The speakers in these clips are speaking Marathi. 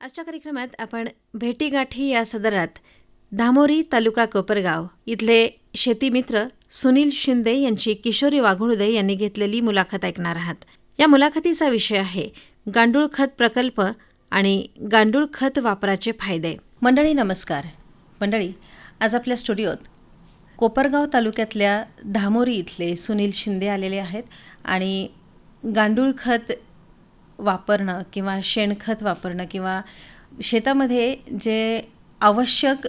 आजच्या कार्यक्रमात आपण भेटीगाठी या सदरात धामोरी तालुका कोपरगाव इथले शेतीमित्र सुनील शिंदे यांची किशोरी वाघोळदे यांनी घेतलेली मुलाखत ऐकणार आहात. या मुलाखतीचा विषय आहे गांडूळ खत प्रकल्प आणि गांडूळ खत वापराचे फायदे. मंडळी नमस्कार. मंडळी आज आपल्या स्टुडिओत कोपरगाव तालुक्यातल्या धामोरी इथले सुनील शिंदे आलेले आहेत आणि गांडूळ खत वापरणं किंवा शेणखत वापरणं किंवा शेतामध्ये जे आवश्यक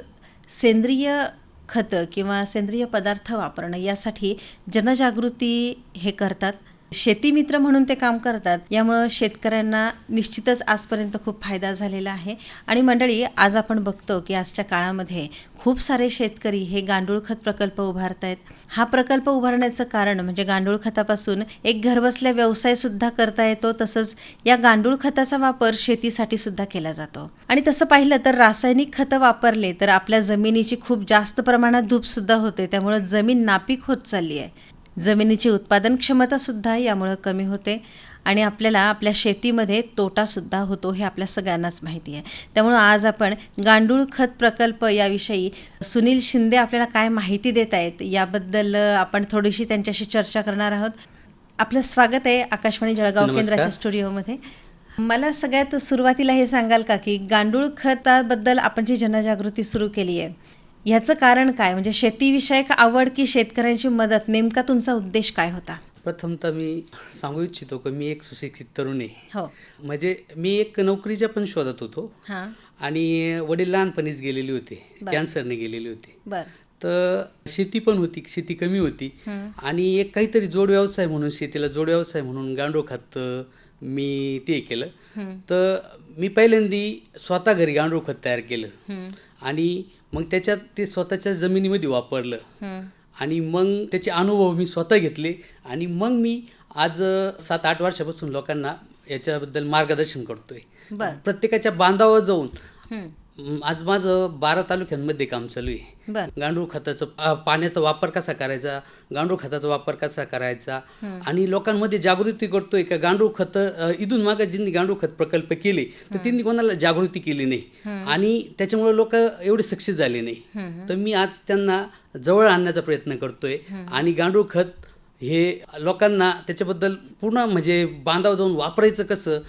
सेंद्रिय खतं किंवा सेंद्रिय पदार्थ वापरणं यासाठी जनजागृती हे करतात. शेतीमित्र म्हणून ते काम करतात. यामुळं शेतकऱ्यांना निश्चितच आजपर्यंत खूप फायदा झालेला आहे. आणि मंडळी आज आपण बघतो की आजच्या काळामध्ये खूप सारे शेतकरी हे गांडूळ खत प्रकल्प उभारत आहेत हा प्रकल्प उभारण्याचं कारण म्हणजे गांडूळ खतापासून एक घरबसल्या व्यवसाय सुद्धा करता येतो तसंच या गांडूळ खताचा वापर शेतीसाठी सुद्धा केला जातो. आणि तसं पाहिलं तर रासायनिक खतं वापरले तर आपल्या जमिनीची खूप जास्त प्रमाणात धूप सुद्धा होते. त्यामुळं जमीन नापीक होत चालली आहे. जमिनीची उत्पादन क्षमता सुद्धा यामुळं कमी होते आणि आपल्याला आपल्या शेतीमध्ये तोटासुद्धा होतो हे आपल्या सगळ्यांनाच माहिती आहे. त्यामुळं आज आपण गांडूळ खत प्रकल्प याविषयी सुनील शिंदे आपल्याला काय माहिती देत आहेत याबद्दल आपण थोडीशी त्यांच्याशी चर्चा करणार आहोत. आपलं स्वागत आहे आकाशवाणी जळगाव. केंद्राच्या स्टुडिओमध्ये. मला सगळ्यात सुरुवातीला हे सांगाल का की गांडूळ खताबद्दल आपण जी जनजागृती सुरू केली आहे ह्याचं कारण काय? म्हणजे शेतीविषयक आवड की शेतकऱ्यांची मदत नेमका तुमचा उद्देश काय होता? प्रथमतः मी सांगू इच्छितो की मी एक सुशिक्षित तरुण आहे. हो. म्हणजे मी एक नोकरीच्या पण शोधात होतो. हां. आणि वडील लहानपणीच गेलेले होते. बरं. कॅन्सरने गेलेले होते. बर. तर शेती पण होती शेती कमी होती. आणि एक काहीतरी जोड व्यवसाय म्हणून शेतीला जोड व्यवसाय म्हणून गांडूळ खत मी ते केलं. तर मी पहिल्यांदी स्वतः घरी गांडूळ खत तयार केलं. आणि मग त्याच्यात ते स्वतःच्या जमिनीमध्ये वापरलं. आणि मग त्याचे अनुभव मी स्वतः घेतले. आणि मग मी आज सात आठ वर्षापासून लोकांना याच्याबद्दल मार्गदर्शन करतोय. प्रत्येकाच्या बांधावर जाऊन आज माझं बारा तालुक्यांमध्ये काम चालू आहे. गांडूळ खताचं पाण्याचा वापर कसा करायचा गांडूळ खताचा वापर कसा करायचा आणि लोकांमध्ये जागृती करतोय का? गांडूळ खत इथून मागे ज्यांनी गांडूळ खत प्रकल्प केले तर त्यांनी कोणाला जागृती केली नाही. आणि त्याच्यामुळे लोक एवढे सक्सेस झाले नाही. तर मी आज त्यांना जवळ आणण्याचा प्रयत्न करतोय आणि गांडूळ खत हे लोकांना त्याच्याबद्दल पूर्ण म्हणजे बांधाव जाऊन वापरायचं कसं?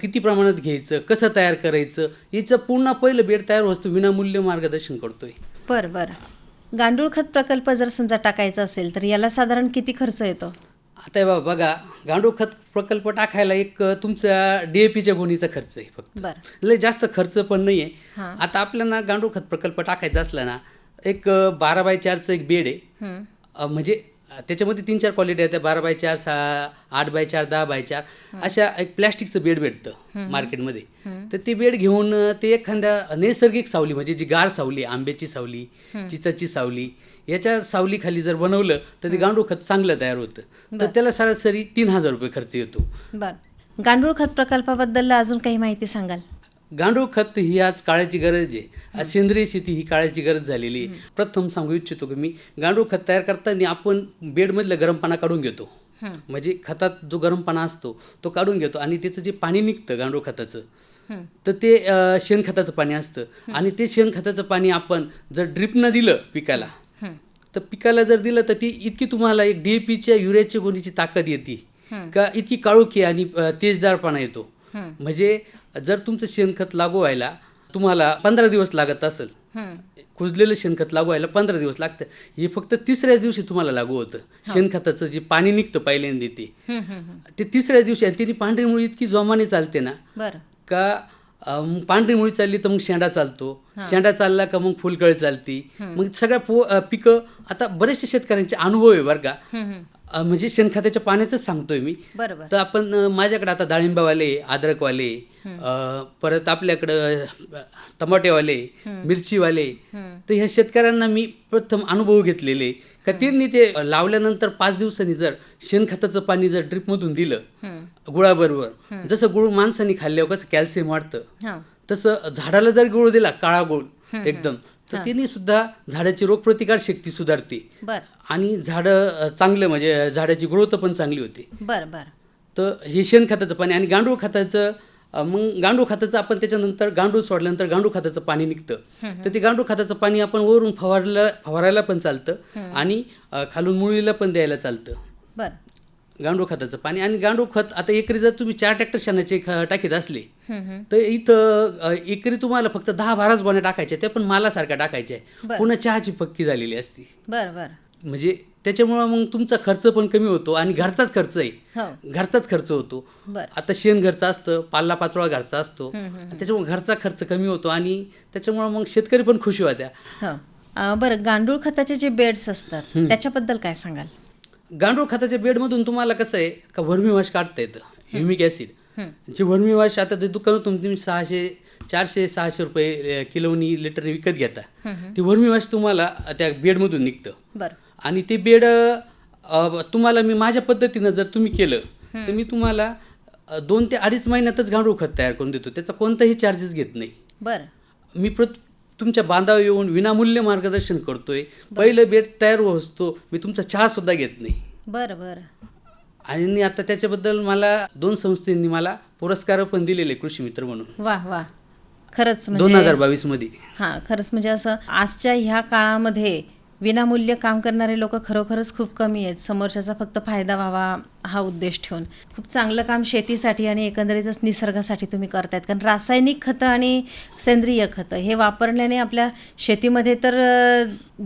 किती प्रमाणात घ्यायचं? कसं तयार करायचं? याचं पूर्ण पहिलं बेड तयार वस्तू विनामूल्य मार्गदर्शन करतोय. बर बर. गांडूळ खत प्रकल्प जर समजा टाकायचा असेल तर याला साधारण किती खर्च येतो? आता हे बघा गांडूळ खत प्रकल्प टाकायला एक अ, तुमच्या डीएपीच्या गोणीचा खर्च आहे फक्त. लय जास्त खर्च पण नाही आहे हां. आता आपल्याला गांडूळ खत प्रकल्प टाकायचा असला ना एक बारा बाय चारचं एक बेड आहे. म्हणजे त्याच्यामध्ये तीन चार क्वालिटी आहेत बारा बाय चार सहा आठ बाय चार दहा बाय चार. अशा एक प्लॅस्टिकचं बेड भेटतं मार्केटमध्ये तर ते बेड घेऊन ते एखाद्या नैसर्गिक सावली म्हणजे जी गार सावली आंब्याची सावली चिचाची सावली याच्या सावलीखाली जर बनवलं तर ते गांडूळ खत चांगलं तयार होतं. तर त्याला सरासरी तीन हजार रुपये खर्च येतो. बर. गांडूळ खत प्रकल्पाबद्दल अजून काही माहिती सांगाल? गांडूळ खत ही आज काळाची गरज आहे. आज सेंद्रिय शेती ही काळाची गरज झालेली आहे. प्रथम सांगू इच्छितो की मी गांडूळ खत तयार करताना आपण बेडमधलं गरमपाना काढून घेतो. म्हणजे खतात जो गरमपाना असतो तो काढून घेतो आणि त्याचं जे पाणी निघतं गांडूळ खताचं तर ते शेणखताचं पाणी असतं. आणि ते शेणखताचं पाणी आपण जर ड्रिपनं दिलं पिकाला तर पिकाला जर दिलं तर ती इतकी तुम्हाला एक डीएपीच्या युरियाच्या गोणीची ताकद येते. का इतकी काळोखी आणि तेजदारपणा येतो. म्हणजे जर तुमचं शेणखत लागू व्हायला तुम्हाला पंधरा दिवस लागत असेल कुजलेलं शेणखत लागू व्हायला पंधरा दिवस लागतं. हे फक्त तिसऱ्याच दिवशी तुम्हाला लागू होतं. शेणखताचं जे पाणी निघतं पहिल्यांदा ते. ते तिसऱ्याच दिवशी आणि तिने पांढरी मुळी इतकी जोमाने चालते ना. का पांढरी मुळी चालली तर मग शेंडा चालतो. शेंडा चालला का मग फुलकळ चालती. मग सगळ्या पिकं आता बरेचसे शेतकऱ्यांचे अनुभव आहे बरं का. म्हणजे शेणखताच्या पाण्याचंच सांगतोय मी. बरोबर. तर आपण माझ्याकडे आता डाळिंबावाले अद्रकवाले परत आपल्याकडं टमाटेवाले मिरचीवाले. तर ह्या शेतकऱ्यांना मी प्रथम अनुभव घेतलेले. का त्यांनी ते लावल्यानंतर पाच दिवसांनी जर शेणखताचं पाणी जर ड्रिपमधून दिलं गुळाबरोबर जसं गुळ माणसाने खाल्ल्यावर कसं कॅल्शियम वाढतं तसं झाडाला जर गुळ दिला काळा गुळ एकदम तर त्यांनी सुद्धा झाडाची रोगप्रतिकार शक्ती सुधारते. बर. आणि झाडं चांगलं म्हणजे झाडाची ग्रोथ पण चांगली होते. बर बर. तर हे शेणखताचं पाणी आणि गांडूळ खताचं मग गांडूळ खताचं आपण त्याच्यानंतर गांडूळ सोडल्यानंतर गांडूळ खताचं पाणी निघतं. तर ते गांडूळ खताचं पाणी आपण वरून फवारला फवारायला पण चालतं आणि खालून मुळीला पण द्यायला चालतं. बरं. गांडूळ खताचं पाणी आणि गांडूळ खत आता एकरी जर तुम्ही चार ट्रॅक्टर शेणाचे टाकीत असले. तर इथं एकरी तुम्हाला फक्त दहा बाराच गोण्या टाकायच्या त्या पण मालासारख्या टाकायच्या. पुन्हा चहाची पक्की झालेली असती. बरं बरं. म्हणजे त्याच्यामुळं मग तुमचा खर्च पण कमी होतो आणि घरचाच खर्च आहे. हो. घरचाच खर्च होतो. आता शेण घरचं असतं पाल्ला पाचोळा घरचा असतो. त्याच्यामुळे घरचा खर्च कमी होतो आणि त्याच्यामुळं मग शेतकरी पण खुशी होत्या. हो. बरं गांडूळ खताचे जे बेड्स असतात त्याच्याबद्दल काय सांगाल? गांडूळ खताच्या बेडमधून तुम्हाला कसं आहे का वर्मीवाश काढता येतं? Humic acid. जे वर्मीवाश आता ते दुकानातून तुम्ही सहाशे चारशे सहाशे रुपये किलोनी लिटरने विकत घेता. ते वर्मीवाश तुम्हाला त्या बेडमधून निघतं. बरं. आणि ते बेड तुम्हाला मी माझ्या पद्धतीनं जर तुम्ही केलं तर मी तुम्हाला दोन ते अडीच महिन्यातच गांडूळ खत तयार करून देतो. त्याचा कोणताही चार्जेस घेत नाही. बरं. मी प्रत तुमच्या बांधावर येऊन विनामूल्य मार्गदर्शन करतोय. पहिलं बेड तयार होतो मी तुमचा चहा सुद्धा घेत नाही. बरं बरं. आणि आता त्याच्याबद्दल मला दोन संस्थेंनी मला पुरस्कार पण दिलेले कृषी मित्र म्हणून. वा वा. खरंच दोन म्हणजे हजार बावीसमध्ये हां खरंच म्हणजे असं आजच्या ह्या काळामध्ये विनामूल्य काम करणारे लोक खरोखरच खूप कमी आहेत. समोरच्याचा फक्त फायदा व्हावा हा उद्देश ठेवून. खूप चांगलं काम शेतीसाठी आणि एकंदरीतच निसर्गासाठी तुम्ही करतायत. कारण रासायनिक खतं आणि सेंद्रिय खतं हे वापरल्याने आपल्या शेतीमध्ये तर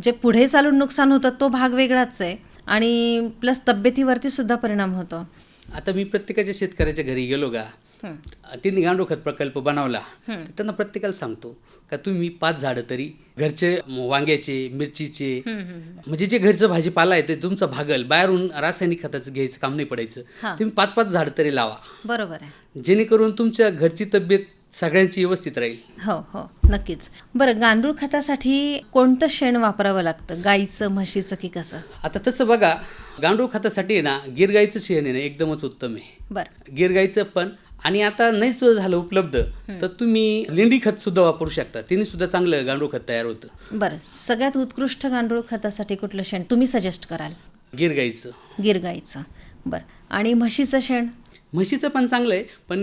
जे पुढे चालून नुकसान होतं तो भाग वेगळाच आहे. आणि प्लस तब्येतीवरती सुद्धा परिणाम होतो. आता मी प्रत्येकाच्या शेतकऱ्याच्या घरी गेलो का. त्यांनी गांडूळ खत प्रकल्प बनवला. त्यांना प्रत्येकाला सांगतो का तुम्ही पाच झाडं तरी घरचे वांग्याचे मिरचीचे. म्हणजे जे घरचं भाजीपाला आहे ते तुमचं भागल. बाहेरून रासायनिक खताचं घ्यायचं काम नाही पडायचं. तुम्ही पाच पाच झाडं तरी लावा. बरोबर आहे. जेणेकरून तुमच्या घरची तब्येत सगळ्यांची व्यवस्थित राहील. हो हो नक्कीच. बरं गांडूळ खतासाठी कोणतं शेण वापरावं लागतं? गाईचं म्हशीचं की कसं? आता तसं बघा गांडूळ खतासाठी ना गिरगाईचं शेण आहे ना एकदमच उत्तम आहे. बरं. गिरगाईचं पण आणि आता नाहीच झालं उपलब्ध. तर तुम्ही लेंडी खत सुद्धा वापरू शकता. तिने सुद्धा चांगलं गांडूळ खत तयार होतं. बरं. सगळ्यात उत्कृष्ट गांडूळ खतासाठी कुठलं शेण तुम्ही सजेस्ट कराल? गिरगाईचं. गिर गाईचं बरं. आणि म्हशीचं शेण? म्हशीचं पण चांगलं आहे पण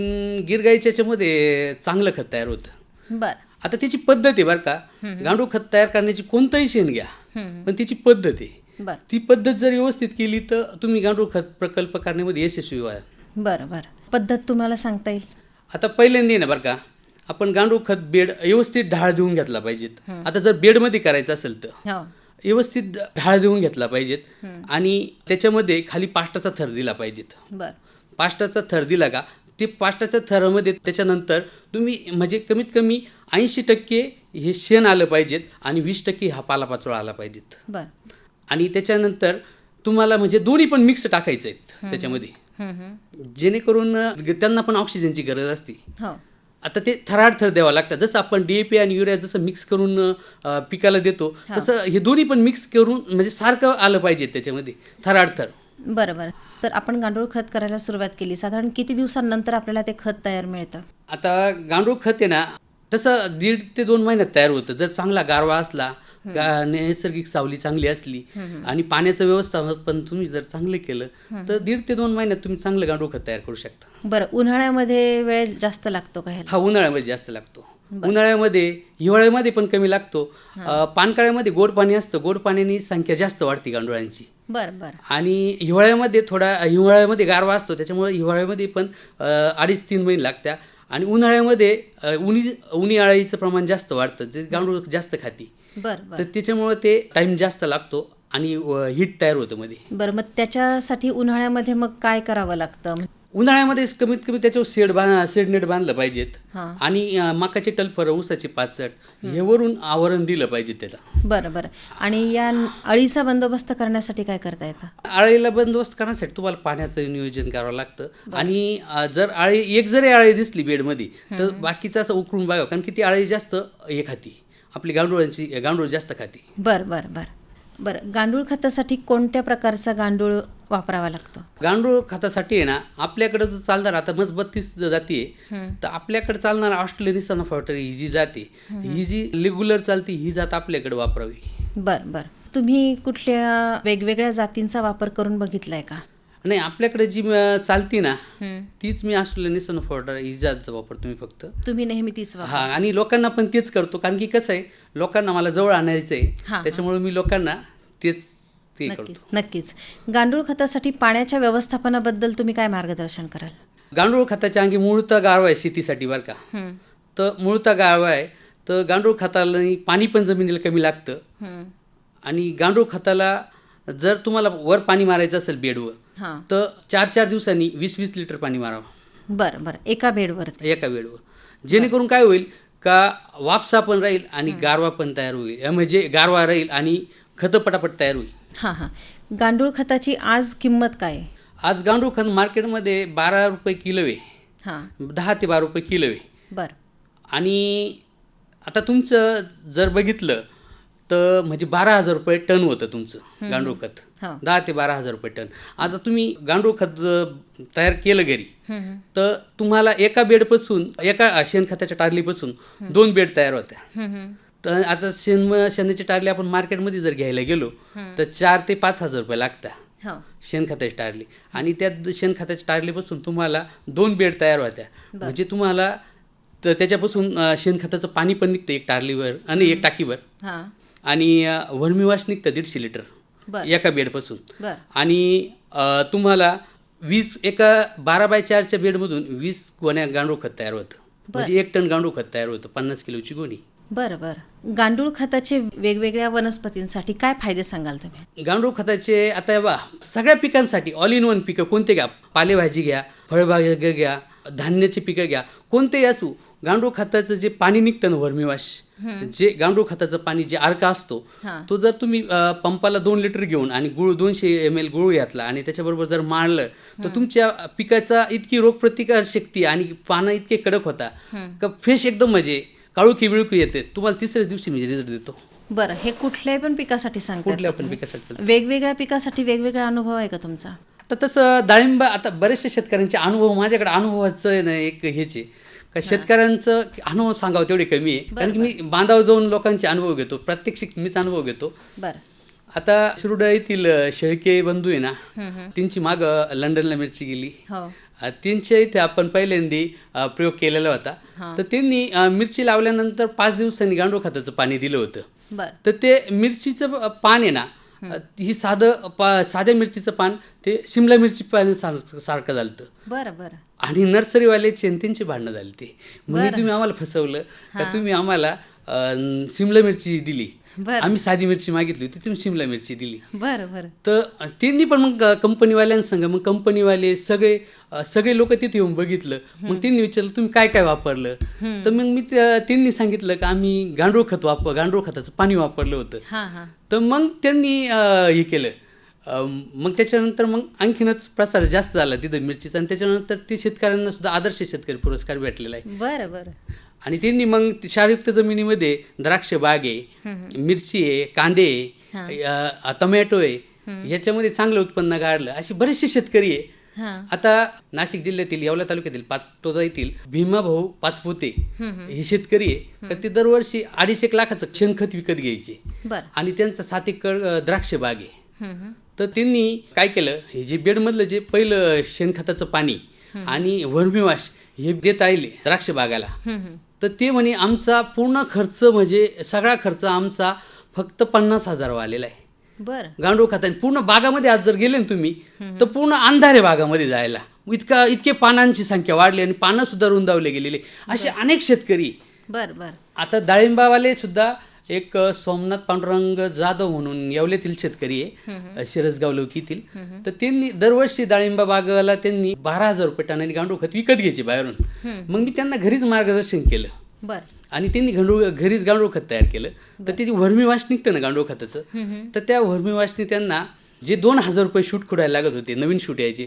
गिरगाईच्या याच्यामध्ये चांगलं खत तयार होतं. बरं. आता त्याची पद्धत आहे बरं का. गांडूळ खत तयार करण्याची कोणतंही शेण घ्या. पण त्याची पद्धत आहे. बरं. ती पद्धत जर व्यवस्थित केली तर तुम्ही गांडूळ खत प्रकल्प करण्यामध्ये यशस्वी व्हाल. बरं बरं. पद्धत तुम्हाला सांगता येईल. आता पहिल्यांदा ना बरं का आपण गांडूळ खत बेड व्यवस्थित ढाळ देऊन घेतला पाहिजेत. आता जर बेडमध्ये करायचं असेल तर. हो. व्यवस्थित ढाळ देऊन घेतला पाहिजेत आणि त्याच्यामध्ये खाली पाष्टाचा थर दिला पाहिजेत. पाष्टाचा थर दिला का ते पाष्टाच्या थरामध्ये त्याच्यानंतर तुम्ही म्हणजे कमीत कमी ऐंशी टक्के हे शेण आलं पाहिजेत आणि वीस टक्के हा पालापाचोळा आला पाहिजेत. आणि त्याच्यानंतर तुम्हाला म्हणजे दोन्ही पण मिक्स टाकायचे आहेत त्याच्यामध्ये. जेणेकरून त्यांना पण ऑक्सिजनची गरज असते. हो. आता ते थराड थर द्यावा लागतात जसं आपण डीएपी आणि युरिया जसं मिक्स करून पिकाला देतो तसं हे दोन्ही पण मिक्स करून म्हणजे सारखं आलं पाहिजे त्याच्यामध्ये थराड थर. बरं बरं तर आपण गांडूळ खत करायला सुरुवात केली. साधारण किती दिवसांनंतर आपल्याला ते खत तयार मिळतं? आता गांडूळ खत आहे ना तसं दीड ते दोन महिन्यात तयार होतं. जर चांगला गारवा असला नैसर्गिक सावली चांगली असली आणि पाण्याचं व्यवस्थापन तुम्ही जर चांगलं केलं तर दीड ते दोन महिन्यात तुम्ही चांगलं गांडूळ खत तयार करू शकता. बरं उन्हाळ्यामध्ये वेळ जास्त लागतो का हा उन्हाळ्यामध्ये जास्त लागतो. उन्हाळ्यामध्ये हिवाळ्यामध्ये पण कमी लागतो. पानकाळ्यामध्ये गोड पाणी असतं गोड पाण्यानी संख्या जास्त वाढते गांडुळांची. बरं बरं. आणि हिवाळ्यामध्ये थोडा हिवाळ्यामध्ये गारवा असतो त्याच्यामुळे हिवाळ्यामध्ये पण अडीच तीन महिने लागत्या. आणि उन्हाळ्यामध्ये उन्ही प्रमाण जास्त वाढतं ते गांडूळ जास्त खाती. बरं तर त्याच्यामुळं ते टाईम जास्त लागतो आणि हीट तयार होतं मध्ये. बरं मग त्याच्यासाठी उन्हाळ्यामध्ये मग काय करावं लागतं? उन्हाळ्यामध्ये कमीत कमी त्याच्यावर शेड बांध शेड नेट बांधलं पाहिजेत. हां. आणि मकाचे टलफर ऊसाचे पाचट हे वरून आवरण दिलं पाहिजे त्याला. बरं बरं. आणि या अळीचा बंदोबस्त करण्यासाठी काय करता येतं? आळीला बंदोबस्त करण्यासाठी तुम्हाला पाण्याचं नियोजन करावं लागतं. आणि जर आळी एक जरी आळी दिसली बेडमध्ये तर बाकीचं असं उकळून बघावं कारण की ती आळी जास्त हे खाती आपली गांडुळांची गांडूळ जास्त खाती. बरं बरं बरं. बरं गांडूळ खतासाठी कोणत्या प्रकारचा गांडूळ वापरावा लागतो? गांडूळ खतासाठी आहे ना आपल्याकडे जर चालणार आता मग बत्तीस जाती आहे तर आपल्याकडे चालणार ऑस्ट्रेलियन फॉटर ही जी जाते ही जी रेग्युलर चालते ही जात आपल्याकडे वापरावी. बरं बरं. तुम्ही कुठल्या वेगवेगळ्या जातींचा वापर करून बघितलाय का? नाही आपल्याकडे जी चालती ना. तीच मी असलेलं निसन फोर्डर इजाच वापरतो मी फक्त तुम्ही नेहमी तीच हा आणि लोकांना पण तेच करतो कारण की कसं आहे लोकांना मला जवळ आणायचं आहे. त्याच्यामुळे मी लोकांना तेच ते करतो नक्कीच गांडूळ खतासाठी पाण्याच्या व्यवस्थापनाबद्दल तुम्ही काय मार्गदर्शन कराल गांडूळ खताच्या अंगी मूळता गारवा आहे शेतीसाठी बरं का. तर मूळता गारवा आहे तर गांडूळ खताला पाणी पण जमिनीला कमी लागतं. आणि गांडूळ खताला जर तुम्हाला वर पाणी मारायचं असेल बेडवर हां. तर चार चार दिवसांनी वीस वीस लिटर पाणी मारावं. बरं बरं. एका बेडवरती. एका वेळेवर जेणेकरून काय होईल का वापसा पण राहील आणि गारवा पण तयार होईल. म्हणजे गारवा राहील आणि खतं पटापट तयार होईल. हां हां. गांडूळ खताची आज किंमत काय? आज गांडूळ खत मार्केटमध्ये बारा रुपये किलो आहे. हां. दहा ते बारा रुपये किलो आहे. बरं. आणि आता तुमचं जर बघितलं तर म्हणजे बारा हजार रुपये टन होतं तुमचं गांडूळ खत. दहा ते बारा हजार रुपये टन. आज तुम्ही गांडूळ खत तयार केलं घरी. तर तुम्हाला एका बेडपासून एका शेणखताच्या टारलीपासून दोन बेड तयार होत्या. तर आता शेण शेणाची टारली आपण मार्केटमध्ये जर घ्यायला गेलो तर चार ते पाच हजार रुपये लागतात हो. शेणखताची टारली. आणि त्या शेणखताच्या टारलीपासून तुम्हाला दोन बेड तयार होत्या. म्हणजे तुम्हाला तर त्याच्यापासून शेणखताचं पाणी पण निघतं एक टारलीवर आणि एक टाकीवर. आणि वर्मीवाश निघतं दीडशे लिटर एका बेडपासून. आणि तुम्हाला वीस एका बारा बाय चारच्या बेडमधून वीस गोण्या गांडूळ खत तयार होतं. म्हणजे एक टन गांडूळ खत तयार होतं पन्नास किलोची गोणी. बरं बरं. गांडूळ खताचे वेगवेगळ्या वनस्पतींसाठी काय फायदे सांगाल तुम्ही? गांडूळ खताचे आता बा सगळ्या पिकांसाठी ऑल इन वन पिकं कोणते घ्या? पालेभाजी घ्या फळबाग घ्या धान्याची पिकं घ्या कोणतेही असू गांडूळ खताचं जे पाणी निघतं ना वर्मीवाश जे गांडूळ खताचं पाणी जे अर्का असतो तो जर तुम्ही पंपाला दोन लिटर घेऊन आणि गुळ दोनशे एम एल गुळ घातला आणि त्याच्याबरोबर जर मारलं तर तुमच्या पिकाचा इतकी रोगप्रतिकार शक्ती आणि पानं इतके कडक होता का फ्रेश एकदम म्हणजे काळुकी बिळुकी येते तुम्हाला तिसऱ्याच दिवशी मी रिझल्ट देतो. बरं हे कुठल्याही पण पिकासाठी सांगतात कुठल्या पण पिकासाठी. वेगवेगळ्या पिकासाठी वेगवेगळा अनुभव आहे का तुमचा? आता तसं डाळिंब आता बरेचशा शेतकऱ्यांचे अनुभव माझ्याकडे अनुभवाचं एक हेच आहे. का शेतकऱ्यांचं अनुभव सांगावं तेवढे कमी आहे. कारण की मी बांधावर जाऊन लोकांचे अनुभव घेतो प्रात्यक्षिक मीच अनुभव घेतो. बरं. आता शिरुडा येथील शेळके बंधू आहे ना. त्यांची माग लंडनला मिरची गेली. हो. त्यांच्या इथे आपण पहिल्यांदी प्रयोग केलेला होता. तर त्यांनी मिरची लावल्यानंतर पाच दिवसांनी गांडूळ खताचं पाणी दिलं होतं. तर ते मिरचीचं पान आहे ना ही. साधं साध्या मिरचीचं पान ते शिमला मिरची पान सार सारखं झालं होतं. बरं बरं. आणि नर्सरीवाले त्यांची भांडणं झाली ते. म्हणजे तुम्ही आम्हाला फसवलं का तुम्ही आम्हाला शिमला मिरची दिली. आम्ही साधी मिरची मागितली होती तुम्ही शिमला मिरची दिली. बरं बरं. तर त्यांनी पण मग कंपनीवाल्यांसंग मग कंपनीवाले सगळे सगळे लोक तिथे येऊन बघितलं. मग त्यांनी विचारलं तुम्ही काय काय वापरलं? तर मग मी त्या- त्यांनी सांगितलं की आम्ही गांडूळ खत वापर गांडूळ खताचं पाणी वापरलं होतं. तर मग त्यांनी हे केलं. मग त्याच्यानंतर मग आणखीनच प्रसार जास्त झाला तिथं मिरचीचा आणि त्याच्यानंतर ते शेतकऱ्यांना सुद्धा आदर्श शेतकरी पुरस्कार भेटलेला आहे. बरं बरं. आणि त्यांनी मग क्षारयुक्त जमिनीमध्ये द्राक्ष बाग आहे मिरची आहे कांदे आहे अ, टोमॅटो आहे. याच्यामध्ये चांगलं उत्पन्न काढलं असे बरेचसे शेतकरी आहे. आता नाशिक जिल्ह्यातील येवला तालुक्यातील पाटोदा येथील भीमाभाऊ पाचपोते हे शेतकरी आहे. तर ते दरवर्षी अडीच एक लाखाचं शेणखत विकत घ्यायचे. आणि त्यांचा सात एकर द्राक्ष बाग आहे. तर त्यांनी काय केलं? हे जे बेडमधलं जे पहिलं शेणखताचं पाणी आणि वर्मीवाश हे देत आले द्राक्ष बागाला. तर ते म्हणे आमचा पूर्ण खर्च म्हणजे सगळा खर्च आमचा फक्त पन्नास हजार आलेला आहे. बरं. गांडूळ खताने पूर्ण बागामध्ये आज जर गेले ना तुम्ही तर पूर्ण अंधार बागामध्ये जायला. इतका इतके पानांची संख्या वाढली आणि पानं सुद्धा रुंदावले गेलेले. असे अनेक शेतकरी बरं बरं. आता डाळिंबावाले सुद्धा एक सोमनाथ पांडुरंग जाधव म्हणून येवल्यातील शेतकरी आहे शिरसगाव लौकीतील. तर त्यांनी दरवर्षी डाळिंबा बागाला त्यांनी बारा हजार रुपये टनाने गांडूळ खत विकत घ्यायचे बाहेरून. मग मी त्यांना घरीच मार्गदर्शन केलं. आणि त्यांनी गांडूळ घरीच गांडूळ खत तयार केलं. तर त्याची वर्मीवाश निघतं ना गांडूळ खताचं. तर त्या वर्मीवाशने त्यांना जे दोन हजार रुपये शूट खुडायला लागत होते नवीन शूट यायचे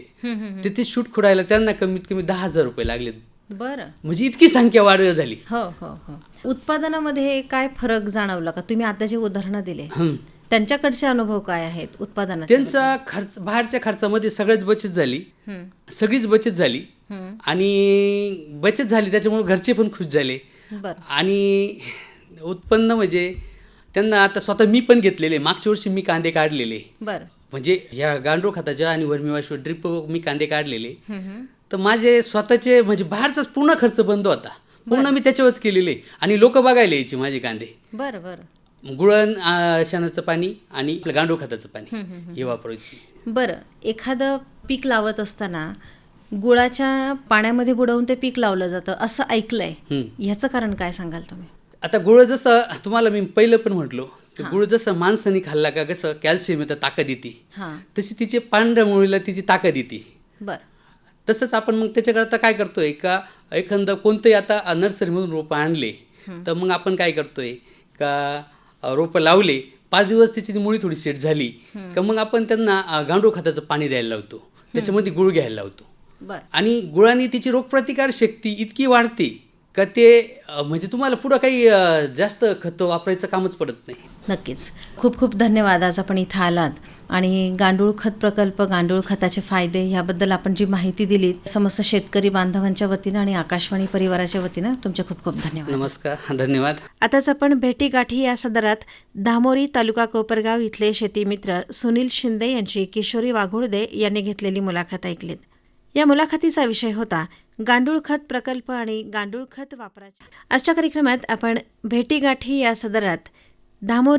तर ते शूट खुडायला त्यांना कमीत कमी दहा हजार रुपये लागले. बरं. म्हणजे इतकी संख्या वाढ झाली. हो हो हो. उत्पादनामध्ये काय फरक जाणवला का? तुम्ही आता जे उदाहरणं दिले. त्यांच्याकडचे अनुभव काय आहेत उत्पादनाचे? त्यांचा खर्च बाहेरच्या खर्चामध्ये सगळ्याच बचत झाली. सगळीच बचत झाली. आणि बचत झाली त्याच्यामुळे घरचे पण खुश झाले. आणि उत्पन्न म्हणजे त्यांना आता स्वतः मी पण घेतलेले. मागच्या वर्षी मी कांदे काढलेले. बरं. म्हणजे या गांडूळ खताच्या आणि वर्मीवाशू ड्रिप मी कांदे काढलेले. तर माझे स्वतःचे म्हणजे बाहेरचाच पूर्ण खर्च बंद होता. पूर्ण मी त्याच्यावरच केलेले. आणि लोक बघायला यायचे माझे कांदे. बरं बरं. गुळण शेणाचं पाणी आणि गांडूळ खताचं पाणी हे वापरायचे. बरं एखादं पीक लावत असताना गुळाच्या पाण्यामध्ये बुडवून ते पीक लावलं जातं असं ऐकलंय. ह्याचं कारण काय सांगाल तुम्ही? आता गुळ जसं तुम्हाला मी पहिलं पण म्हटलो गुळ जसं माणसाने खाल्ला का कसं कॅल्शियम येतं ताकद येते. तशी तिचे पांढऱ्या मुळीला तिची ताकद येते. बरं. तसंच आपण मग त्याच्याकरता काय करतोय का एखादं कोणतंही आता नर्सरीमधून रोपं आणले तर मग आपण काय करतोय का रोपं लावले पाच दिवस त्याची ती मुळी थोडी सेट झाली का मग आपण त्यांना गांडूळ खताचं पाणी द्यायला लावतो. त्याच्यामध्ये गुळ घ्यायला लावतो. आणि गुळाने तिची रोगप्रतिकार शक्ती इतकी वाढते का ते म्हणजे तुम्हाला पुढं काही जास्त खतं वापरायचं कामच पडत नाही. नक्कीच. खूप खूप धन्यवाद आज आपण इथं आलात. आणि गांडूळ खत प्रकल्प गांडूळ खताचे फायदे याबद्दल आपण जी माहिती दिली समस्त शेतकरी बांधवांच्या वतीनं आणि आकाशवाणी परिवाराच्या वतीनं तुमचे खूप खूप धन्यवाद. नमस्कार. धन्यवाद. आताच आपण भेटीगाठी या सदरात धामोरी तालुका कोपरगाव इथले शेतीमित्र सुनील शिंदे यांची किशोरी वाघोळदे यांनी घेतलेली मुलाखत ऐकलीत. या मुलाखतीचा विषय होता गांडूळ खत प्रकल्प आणि गांडूळ खत वापराचे आजच्या कार्यक्रमात आपण भेटीगाठी या सदरात धामोरी